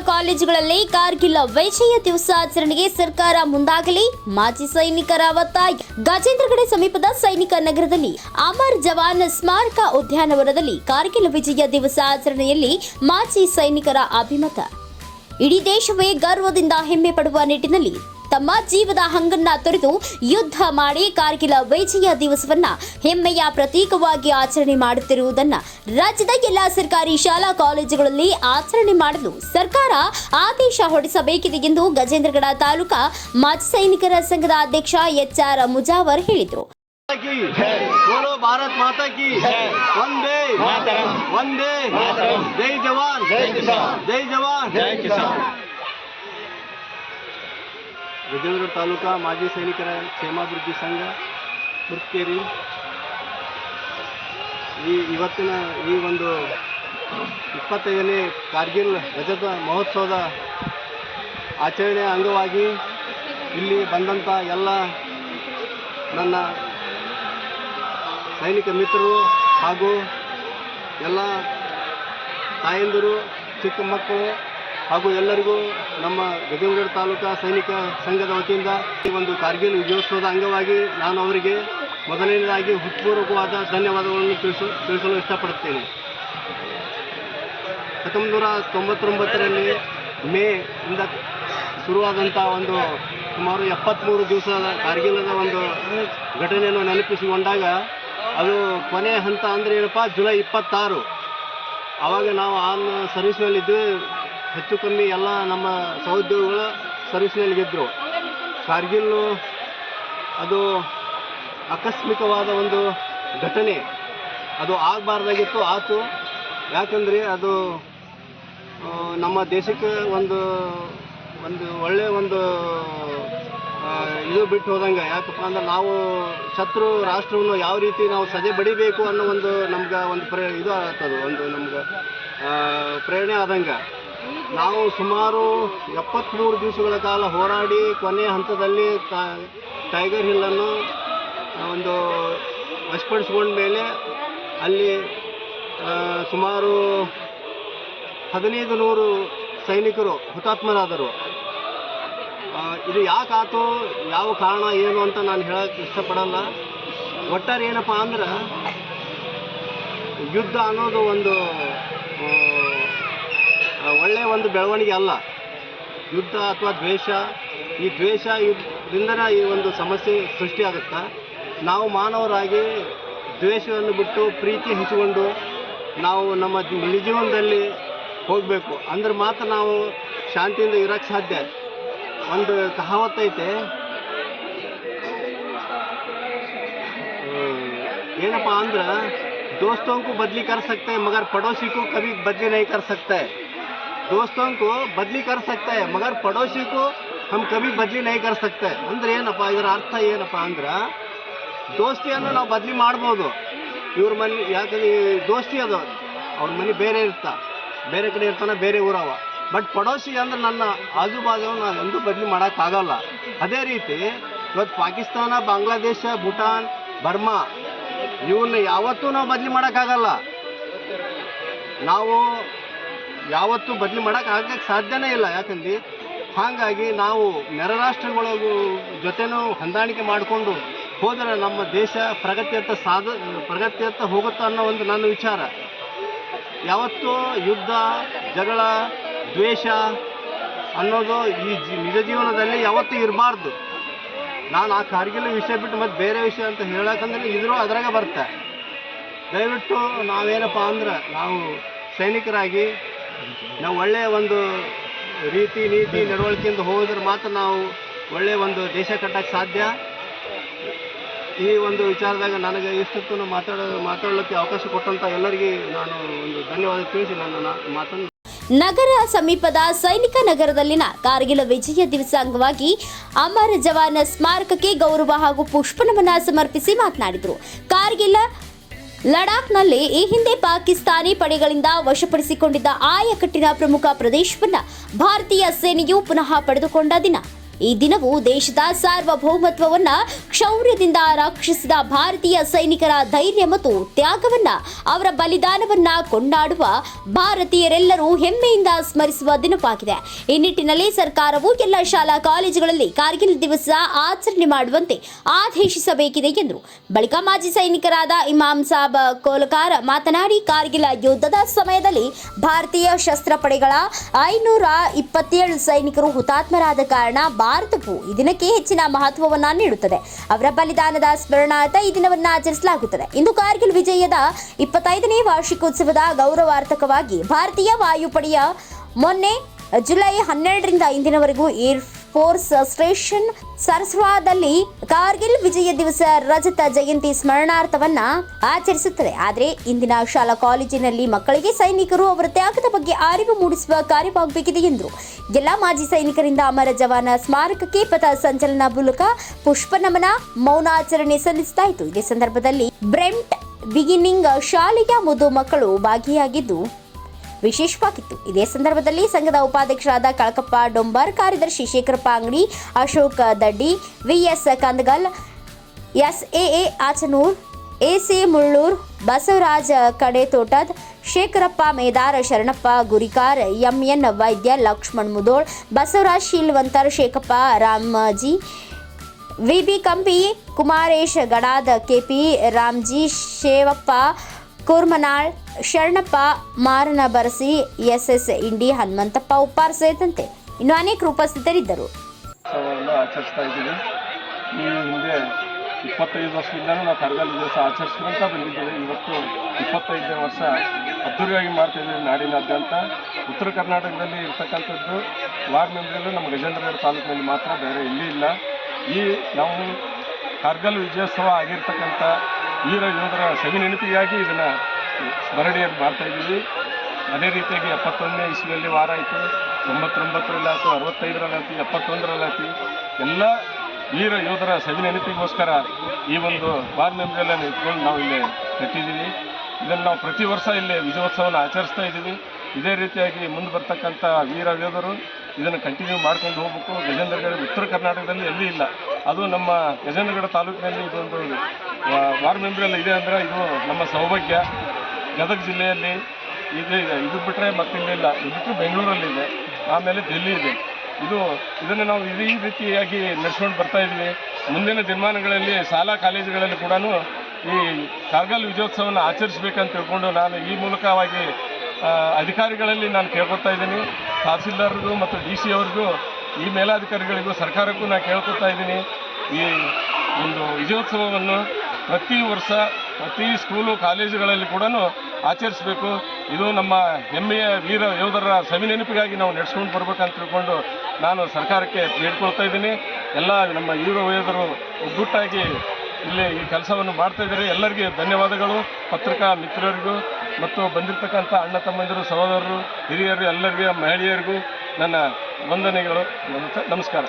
ಕಾಲೇಜುಗಳಲ್ಲಿ ಕಾರ್ಗಿಲ್ ದಿವಸ ಆಚರಣೆಗೆ ಸರ್ಕಾರ ಮುಂದಾಗಲಿ. ಮಾಜಿ ಸೈನಿಕರ ಒತ್ತಾಯ ಗಜೇಂದ್ರಗಡೆ ಸಮೀಪದ ಸೈನಿಕ ನಗರದಲ್ಲಿ ಅಮರ್ ಜವಾನ್ ಸ್ಮಾರಕ ಉದ್ಯಾನವನದಲ್ಲಿ ಕಾರ್ಗಿಲ್ ವಿಜಯ ದಿವಸಾಚರಣೆಯಲ್ಲಿ ಮಾಜಿ ಸೈನಿಕರ ಅಭಿಮತ. ಇಡೀ ದೇಶವೇ ಗರ್ವದಿಂದ ಹೆಮ್ಮೆ ಪಡುವ ನಿಟ್ಟಿನಲ್ಲಿ ತಮ್ಮ ಜೀವದ ಹಂಗನ್ನ ತೊರೆದು ಯುದ್ಧ ಮಾಡಿ ಕಾರ್ಗಿಲ ವಿಜಯ ದಿವಸವನ್ನ ಹೆಮ್ಮೆಯ ಪ್ರತೀಕವಾಗಿ ಆಚರಣೆ ಮಾಡುತ್ತಿರುವುದನ್ನ ರಾಜ್ಯದ ಎಲ್ಲಾ ಸರ್ಕಾರಿ ಶಾಲಾ ಕಾಲೇಜುಗಳಲ್ಲಿ ಆಚರಣೆ ಮಾಡಲು ಸರ್ಕಾರ ಆದೇಶ ಹೊರಡಿಸಬೇಕಿದೆ ಎಂದು ಗಜೇಂದ್ರಗಡ ತಾಲೂಕಾ ಮಾಜಿ ಸೈನಿಕರ ಸಂಘದ ಅಧ್ಯಕ್ಷ ಎಚ್ ಆರ್ ಮುಜಾವರ್ ಹೇಳಿದರು. ಭಾರತ್ ಮಾತಾ ಕಿ ಒಂದೇ ಒಂದೇ ಜೈ ಜವಾನ್. ಜೈ ಕಿಸಾನ್. ಜೈ ಜವಾನ್. ಜೈ ಕಿಸಾನ್. ವಿಜಯನಗರ ತಾಲೂಕಾ ಮಾಜಿ ಸೈನಿಕರ ಕ್ಷೇಮಾಭಿವೃದ್ಧಿ ಸಂಘ ಕುರ್ಕೇರಿ ಈ ಇವತ್ತಿನ ಈ ಒಂದು ಇಪ್ಪತ್ತೈದನೇ ಕಾರ್ಗಿಲ್ ರಜತ ಮಹೋತ್ಸವದ ಆಚರಣೆ ಅಂಗವಾಗಿ ಇಲ್ಲಿ ಬಂದಂಥ ಎಲ್ಲ ನನ್ನ ಸೈನಿಕ ಮಿತ್ರರು ಹಾಗೂ ಎಲ್ಲ ತಾಯಂದಿರು, ಚಿಕ್ಕ ಮಕ್ಕಳು ಹಾಗೂ ಎಲ್ಲರಿಗೂ ನಮ್ಮ ಗಜೇಂದ್ರಗಡ ತಾಲೂಕಾ ಸೈನಿಕ ಸಂಘದ ವತಿಯಿಂದ ಈ ಒಂದು ಕಾರ್ಗಿಲ್ ವಿಜಯೋತ್ಸವದ ಅಂಗವಾಗಿ ನಾನು ಅವರಿಗೆ ಮೊದಲನೇದಾಗಿ ಹೃತ್ಪೂರ್ವಕವಾದ ಧನ್ಯವಾದಗಳನ್ನು ತಿಳಿಸು, ತಿಳಿಸಲು ಇಷ್ಟಪಡುತ್ತೇನೆ. ಹತ್ತೊಂಬತ್ತು ನೂರ ತೊಂಬತ್ತೊಂಬತ್ತರಲ್ಲಿ ಮೇ ಇಂದ ಶುರುವಾದಂಥ ಒಂದು ಸುಮಾರು ಎಪ್ಪತ್ತ್ಮೂರು ದಿವಸದ ಕಾರ್ಗಿಲದ ಒಂದು ಘಟನೆಯನ್ನು ನೆನಪಿಸಿಕೊಂಡಾಗ ಅದು ಕೊನೆ ಹಂತ ಅಂದರೆ ಏನಪ್ಪ, ಜುಲೈ ಇಪ್ಪತ್ತಾರು. ಆವಾಗ ನಾವು ಆನ್ ಸರ್ವಿಸ್ನಲ್ಲಿದ್ದು ಹೆಚ್ಚು ಕಮ್ಮಿ ಎಲ್ಲ ನಮ್ಮ ಸಹೋದ್ಯೋಗಿಗಳು ಸರ್ವಿಸ್ನಲ್ಲಿದ್ದರು ಕಾರ್ಗಿಲ್ಲು ಅದು ಆಕಸ್ಮಿಕವಾದ ಒಂದು ಘಟನೆ. ಅದು ಆಗಬಾರ್ದಾಗಿತ್ತು, ಆತು. ಯಾಕಂದರೆ ಅದು ನಮ್ಮ ದೇಶಕ್ಕೆ ಒಂದು ಒಂದು ಒಳ್ಳೆಯ ಒಂದು ಇದು ಬಿಟ್ಟು ಹೋದಂಗೆ. ಯಾಕಪ್ಪ ಅಂದ್ರೆ ನಾವು ಶತ್ರು ರಾಷ್ಟ್ರವನ್ನು ಯಾವ ರೀತಿ ನಾವು ಸದೆ ಬಡಿಬೇಕು ಅನ್ನೋ ಒಂದು ನಮ್ಗೆ ಒಂದು ಪ್ರೇ, ಇದು ಆಗ್ತದೆ. ಒಂದು ನಮ್ಗೆ ಪ್ರೇರಣೆ ಆದಂಗೆ. ನಾವು ಸುಮಾರು ಎಪ್ಪತ್ತ್ಮೂರು ದಿವಸಗಳ ಕಾಲ ಹೋರಾಡಿ ಕೊನೆಯ ಹಂತದಲ್ಲಿ ಟೈಗರ್ ಹಿಲ್ಲನ್ನು ಒಂದು ವಶಪಡಿಸ್ಕೊಂಡ ಮೇಲೆ ಅಲ್ಲಿ ಸುಮಾರು ಹದಿನೈದು ನೂರು ಸೈನಿಕರು ಹುತಾತ್ಮರಾದರು. ಇದು ಯಾಕಾತು, ಯಾವ ಕಾರಣ, ಏನು ಅಂತ ನಾನು ಹೇಳಕ್ಕೆ ಇಷ್ಟಪಡಲ್ಲ. ಒಟ್ಟಾರೆ ಏನಪ್ಪ ಅಂದ್ರೆ, ಯುದ್ಧ ಅನ್ನೋದು ಒಂದು ಒಳ್ಳೆಯ ಒಂದು ಬೆಳವಣಿಗೆ ಅಲ್ಲ. ಯುದ್ಧ ಅಥವಾ ದ್ವೇಷ, ಈ ದ್ವೇಷ ಇದರಿಂದನೇ ಈ ಒಂದು ಸಮಸ್ಯೆ ಸೃಷ್ಟಿಯಾಗುತ್ತಾ, ನಾವು ಮಾನವರಾಗಿ ದ್ವೇಷವನ್ನು ಬಿಟ್ಟು ಪ್ರೀತಿ ಹಂಚಿಕೊಂಡು ನಾವು ನಮ್ಮ ನಿಜೀವನದಲ್ಲಿ ಹೋಗಬೇಕು. ಅಂದ್ರೆ ಮಾತ್ರ ನಾವು ಶಾಂತಿಯಿಂದ ಇರೋಕ್ಕೆ ಸಾಧ್ಯ. ಒಂದು ಕಹಾವತ್ತೈತೆ ಏನಪ್ಪ ಅಂದ್ರೆ, ದೋಸ್ತೋಂಕು ಬದ್ಲಿ ಕರ್ಸಕ್ತೆ, ಮಗರ್ ಪಡೋಸಿಗೂ ಕವಿ ಬದ್ಲಿ ನೈ ಕರ್ಸಕ್ತೆ. दोस्तों को बदली कर सकते हैं मगर पड़ोसी को हम कभी बदली नहीं कर सकते ಅಂದ್ರೆ ಏನಪ್ಪ ಇದರ ಅರ್ಥ ಏನಪ್ಪ ಅಂದ್ರೆ ದೋಸ್ತಿಯನ್ನು ನಾವು ಬದಲಿ ಮಾಡ್ಬೋದು ಇವ್ರ ಮನೆ ಯಾಕಂದ್ರೆ ಈ ದೋಸ್ತಿ ಅದು ಅವ್ರ ಮನೆ ಬೇರೆ ಇರ್ತಾ ಬೇರೆ ಕಡೆ ಇರ್ತಾನೆ ಬೇರೆ ಊರವ ಬಟ್ ಪಡೋಸಿ ಅಂದ್ರೆ ನನ್ನ ಆಜು ಬಾಜು ನಾನು ಎಂದೂ ಬದಲಿ ಮಾಡೋಕ್ಕಾಗಲ್ಲ ಅದೇ ರೀತಿ ಇವತ್ತು ಪಾಕಿಸ್ತಾನ ಬಾಂಗ್ಲಾದೇಶ ಭೂಟಾನ್ ಬರ್ಮಾ ಇವನ್ನ ಯಾವತ್ತೂ ನಾವು ಬದಲಿ ಮಾಡೋಕ್ಕಾಗಲ್ಲ ನಾವು ಯಾವತ್ತೂ ಬದಲಿ ಮಾಡೋಕೆ ಆಗಕ್ಕೆ ಸಾಧ್ಯನೇ ಇಲ್ಲ. ಯಾಕಂದ್ರೆ ಹಾಗಾಗಿ ನಾವು ನೆರ ರಾಷ್ಟ್ರಗಳ ಜೊತೆನೂ ಹೊಂದಾಣಿಕೆ ಮಾಡಿಕೊಂಡು ಹೋದರೆ ನಮ್ಮ ದೇಶ ಪ್ರಗತಿಯತ್ತ ಸಾಧ ಪ್ರಗತಿಯತ್ತ ಹೋಗುತ್ತಾ ಅನ್ನೋ ಒಂದು ನನ್ನ ವಿಚಾರ. ಯಾವತ್ತೂ ಯುದ್ಧ, ಜಗಳ, ದ್ವೇಷ ಅನ್ನೋದು ಈ ಜಿ- ನಿಜ ಜೀವನದಲ್ಲಿ ಯಾವತ್ತೂ ಇರಬಾರ್ದು. ನಾನು ಆ ಕಾರ್ಗಿಲ್ ವಿಷಯ ಬಿಟ್ಟು ಮತ್ತೆ ಬೇರೆ ವಿಷಯ ಅಂತ ಹೇಳಕ್ಕಂದ್ರೆ ಇದ್ರೂ ಅದ್ರಾಗ ಬರುತ್ತೆ ದಯವಿಟ್ಟು ನಾವೇನಪ್ಪ ಅಂದ್ರೆ ನಾವು ಸೈನಿಕರಾಗಿ ನಾವು ಒಳ್ಳೆಯ ಒಂದು ರೀತಿ, ನೀತಿ ನಡವಳಿಕೆಯಿಂದ ಹೋದ್ರೆ ಮಾತ್ರ ನಾವು ಒಳ್ಳೆಯ ಒಂದು ದೇಶ ಕಟ್ಟಕ್ಕೆ ಸಾಧ್ಯ. ಈ ಒಂದು ವಿಚಾರದಾಗ ನನಗೆ ಇಷ್ಟೊತ್ತು ಮಾತಾಡೋ, ಮಾತಾಡಲಿಕ್ಕೆ ಅವಕಾಶ ಕೊಟ್ಟಂತ ಎಲ್ಲರಿಗೆ ನಾನು ಒಂದು ಧನ್ಯವಾದ ತಿಳಿಸಿ ನನ್ನ ಮಾತನ್ನು. ನಗರ ಸಮೀಪದ ಸೈನಿಕ ನಗರದಲ್ಲಿನ ಕಾರ್ಗಿಲ ವಿಜಯ ದಿವಸ ಅಂಗವಾಗಿ ಅಮರ ಜವಾನ ಸ್ಮಾರಕಕ್ಕೆ ಗೌರವ ಹಾಗೂ ಪುಷ್ಪನಮನ ಸಮರ್ಪಿಸಿ ಮಾತನಾಡಿದರು. ಕಾರ್ಗಿಲ್ ಲಡಾಖ್ನಲ್ಲಿ ಈ ಹಿಂದೆ ಪಾಕಿಸ್ತಾನಿ ಪಡೆಗಳಿಂದ ವಶಪಡಿಸಿಕೊಂಡಿದ್ದ ಆಯಕಟ್ಟಿನ ಪ್ರಮುಖ ಪ್ರದೇಶವನ್ನು ಭಾರತೀಯ ಸೇನೆಯು ಪುನಃ ಪಡೆದುಕೊಂಡ ದಿನ. ಈ ದಿನವು ದೇಶದ ಸಾರ್ವಭೌಮತ್ವವನ್ನ ಕ್ಷೌರ್ಯದಿಂದ ರಕ್ಷಿಸಿದ ಭಾರತೀಯ ಸೈನಿಕರ ಧೈರ್ಯ ಮತ್ತು ತ್ಯಾಗವನ್ನ ಅವರ ಬಲಿದಾನವನ್ನ ಕೊಂಡಾಡುವ ಭಾರತೀಯರೆಲ್ಲರೂ ಹೆಮ್ಮೆಯಿಂದ ಸ್ಮರಿಸುವ ದಿನವಾಗಿದೆ. ಈ ನಿಟ್ಟಿನಲ್ಲಿ ಸರ್ಕಾರವು ಎಲ್ಲ ಶಾಲಾ ಕಾಲೇಜುಗಳಲ್ಲಿ ಕಾರ್ಗಿಲ್ ದಿವಸ ಆಚರಣೆ ಮಾಡುವಂತೆ ಆದೇಶಿಸಬೇಕಿದೆ ಎಂದರು ಬಳಿಕ ಮಾಜಿ ಸೈನಿಕರಾದ ಇಮಾಮ್ ಸಾಬ್ ಕೋಲಕಾರ ಮಾತನಾಡಿ, ಕಾರ್ಗಿಲ್ ಯುದ್ಧದ ಸಮಯದಲ್ಲಿ ಭಾರತೀಯ ಶಸ್ತ್ರಪಡೆಗಳ ಐನೂರ ಇಪ್ಪತ್ತೇಳು ಸೈನಿಕರು ಹುತಾತ್ಮರಾದ ಕಾರಣ ಭಾರತವು ಈ ದಿನಕ್ಕೆ ಹೆಚ್ಚಿನ ಮಹತ್ವವನ್ನು ನೀಡುತ್ತದೆ. ಅವರ ಬಲಿದಾನದ ಸ್ಮರಣಾರ್ಥ ಈ ದಿನವನ್ನು ಆಚರಿಸಲಾಗುತ್ತದೆ. ಇಂದು ಕಾರ್ಗಿಲ್ ವಿಜಯದ ಇಪ್ಪತ್ತೈದನೇ ವಾರ್ಷಿಕೋತ್ಸವದ ಗೌರವಾರ್ಥಕವಾಗಿ ಭಾರತೀಯ ವಾಯುಪಡೆಯ ಮೊನ್ನೆ ಜುಲೈ ಹನ್ನೆರಡರಿಂದ ಇಂದಿನವರೆಗೂ ಏರ್ ಫೋರ್ಸ್ ಸ್ಟೇಷನ್ ಸರಸ್ವಾದಲ್ಲಿ ಕಾರ್ಗಿಲ್ ವಿಜಯ ದಿವಸ ರಜತ ಜಯಂತಿ ಸ್ಮರಣಾರ್ಥವನ್ನ ಆಚರಿಸುತ್ತದೆ. ಆದರೆ ಇಂದಿನ ಶಾಲಾ ಕಾಲೇಜಿನಲ್ಲಿ ಮಕ್ಕಳಿಗೆ ಸೈನಿಕರು ಅವರ ತ್ಯಾಗದ ಬಗ್ಗೆ ಅರಿವು ಮೂಡಿಸುವ ಕಾರ್ಯವಾಗಬೇಕಿದೆ ಎಂದರು. ಎಲ್ಲ ಮಾಜಿ ಸೈನಿಕರಿಂದ ಅಮರ ಜವಾನ ಸ್ಮಾರಕಕ್ಕೆ ಪಥ ಸಂಚಲನ ಮೂಲಕ ಪುಷ್ಪ ನಮನ ಮೌನಾಚರಣೆ ಸಲ್ಲಿಸಲಾಯಿತು ಇದೇ ಸಂದರ್ಭದಲ್ಲಿ ಬ್ರೆಂಟ್ ಬಿಗಿನಿಂಗ್ ಶಾಲೆಯ ಮುದ್ದು ಮಕ್ಕಳು ಭಾಗಿಯಾಗಿದ್ದು ವಿಶೇಷವಾಗಿತ್ತು. ಇದೇ ಸಂದರ್ಭದಲ್ಲಿ ಸಂಘದ ಉಪಾಧ್ಯಕ್ಷರಾದ ಕಳಕಪ್ಪ ಡೊಂಬರ್, ಕಾರ್ಯದರ್ಶಿ Shekharappa Angadi Ashok Daddi, VS Kandagal, SAA Achanur AC Mullur, Basavaraj Kadetotad Shekharappa Medar, Sharanappa Gurikar, MN Vaidya Lakshman Mudhol, Basavaraj Sheelvantar, Shekhappa Ramji, VB Kampi, Kumaresh Gadad, KP Ramji, Shevappa Kurmanal, Sharanappa, Marana Barasi S Indi, Hanumantappa Uppar ಸೇರಿದಂತೆ ಇನ್ನು ಅನೇಕ ಉಪಸ್ಥಿತರಿದ್ದರು ಇದ್ದೀವಿ. ಇಪ್ಪತ್ತೈದು ವರ್ಷದಿಂದಲೂ ನಾವು ಕರಗಲ್ ದಿವಸ ಆಚರಿಸ್ಕೊಂತ ಬಂದಿದ್ದೇವೆ. ಇವತ್ತು ಇಪ್ಪತ್ತೈದನೇ ವರ್ಷ ಅದ್ದೂರಿಯಾಗಿ ಮಾಡ್ತಾ ಇದ್ದೀವಿ ನಾಡಿನಾದ್ಯಂತ. ಉತ್ತರ ಕರ್ನಾಟಕದಲ್ಲಿ ಇರ್ತಕ್ಕಂಥದ್ದು ವಾರ್ಡ್ ಮೆಂಬರಲ್ಲೂ ನಮ್ಮ ಗಜೇಂದ್ರನಗರ ತಾಲೂಕಿನಲ್ಲಿ ಮಾತ್ರ, ಬೇರೆ ಎಲ್ಲಿ ಇಲ್ಲ. ಈ ನಾವು ಕಾರ್ಗಲ್ ವಿಜಯೋತ್ಸವ ಆಗಿರ್ತಕ್ಕಂಥ ವೀರ ಯೋಧರ ಸವಿ ನೆನಪಿಗಾಗಿ ಇದನ್ನು ಸ್ಮರಣೆಯನ್ನು ಮಾಡ್ತಾ ಇದ್ದೀವಿ. ಅದೇ ರೀತಿಯಾಗಿ ಎಪ್ಪತ್ತೊಂದನೇ ಇಸ್ವಿಯಲ್ಲಿ ವಾರ ಆಯಿತು. ತೊಂಬತ್ತೊಂಬತ್ತರಲ್ಲಾಯ್ತು, ಅರವತ್ತೈದರಲ್ಲಾಯ್ತು, ಎಪ್ಪತ್ತೊಂದರಲ್ಲಾಯ್ತು. ಎಲ್ಲ ವೀರ ಯೋಧರ ಸವಿ ನೆನಪಿಗೋಸ್ಕರ ಈ ಒಂದು ವಾರ್ ಮೆಮೊರಿಯಲನ್ನು ಇಟ್ಕೊಂಡು ನಾವು ಇಲ್ಲಿ ಕಟ್ಟಿದ್ದೀವಿ. ಇದನ್ನು ನಾವು ಪ್ರತಿ ವರ್ಷ ಇಲ್ಲಿ ವಿಜಯೋತ್ಸವನ ಆಚರಿಸ್ತಾ ಇದ್ದೀವಿ. ಇದೇ ರೀತಿಯಾಗಿ ಮುಂದೆ ಬರ್ತಕ್ಕಂಥ ವೀರ ಯೋಧರು ಇದನ್ನು ಕಂಟಿನ್ಯೂ ಮಾಡ್ಕೊಂಡು ಹೋಗ್ಬೇಕು. ಗಜೇಂದ್ರಗಡ ಉತ್ತರ ಕರ್ನಾಟಕದಲ್ಲಿ ಎಲ್ಲಿ ಇಲ್ಲ. ಅದು ನಮ್ಮ ಗಜೇಂದ್ರಗಡ ತಾಲೂಕಿನಲ್ಲಿ ಇದೊಂದು ವಾರ್ ಮೆಮ್ರಿಯಲ್ ಇದೆ ಅಂದರೆ ಇದು ನಮ್ಮ ಸೌಭಾಗ್ಯ. ಗದಗ ಜಿಲ್ಲೆಯಲ್ಲಿ ಇದು ಇದು. ಬಿಟ್ಟರೆ ಮತ್ತಿಲ್ಲಿಲ್ಲ ಇದು ಬಿಟ್ಟರೆ ಬೆಂಗಳೂರಲ್ಲಿದೆ ಆಮೇಲೆ ಡೆಲ್ಲಿ ಇದೆ. ಇದು, ಇದನ್ನು ನಾವು ಇದೇ ರೀತಿಯಾಗಿ ನಡೆಸ್ಕೊಂಡು ಬರ್ತಾ ಇದ್ವಿ. ಮುಂದಿನ ದಿನಮಾನಗಳಲ್ಲಿ ಶಾಲಾ ಕಾಲೇಜುಗಳಲ್ಲಿ ಕೂಡ ಈ ಕಾರ್ಗಲ್ ವಿಜಯೋತ್ಸವವನ್ನು ಆಚರಿಸಬೇಕಂತ ತಿಳ್ಕೊಂಡು ನಾನು ಈ ಮೂಲಕವಾಗಿ ಅಧಿಕಾರಿಗಳಲ್ಲಿ ನಾನು ಕೇಳ್ಕೊತಾ ಇದ್ದೀನಿ. ತಹಸೀಲ್ದಾರ್ಗೂ ಮತ್ತು ಡಿ ಸಿ ಅವ್ರಿಗೂ ಈ ಮೇಲಾಧಿಕಾರಿಗಳಿಗೂ, ಸರ್ಕಾರಕ್ಕೂ ನಾನು ಕೇಳ್ಕೊತಾ ಇದ್ದೀನಿ. ಈ ಒಂದು ವಿಜಯೋತ್ಸವವನ್ನು ಪ್ರತಿ ವರ್ಷ, ಪ್ರತಿ ಸ್ಕೂಲು ಕಾಲೇಜುಗಳಲ್ಲಿ ಕೂಡ ಆಚರಿಸಬೇಕು. ಇದು ನಮ್ಮ ಹೆಮ್ಮೆಯ ವೀರ ಯೋಧರ ಸವಿ ನೆನಪಿಗಾಗಿ ನಾವು ನಡೆಸ್ಕೊಂಡು ಬರ್ಬೇಕಂತ ತಿಳ್ಕೊಂಡು ನಾನು ಸರ್ಕಾರಕ್ಕೆ ಬೇಡ್ಕೊಳ್ತಾ ಇದ್ದೀನಿ. ಎಲ್ಲ ನಮ್ಮ ವೀರ ಯೋಧರು ಒಗ್ಗುಟ್ಟಾಗಿ ಇಲ್ಲಿ ಈ ಕೆಲಸವನ್ನು ಮಾಡ್ತಾ ಇದ್ದಾರೆ. ಎಲ್ಲರಿಗೆ ಧನ್ಯವಾದಗಳು. ಪತ್ರಿಕಾ ಮಿತ್ರರಿಗೂ ಮತ್ತು ಬಂದಿರತಕ್ಕಂಥ ಅಣ್ಣ ತಮ್ಮಂದಿರು, ಸಹೋದರರು, ಹಿರಿಯರು, ಎಲ್ಲರಿಗೂ, ಮಹಿಳೆಯರಿಗೂ ನನ್ನ ವಂದನೆಗಳು. ನಮಸ್ಕಾರ.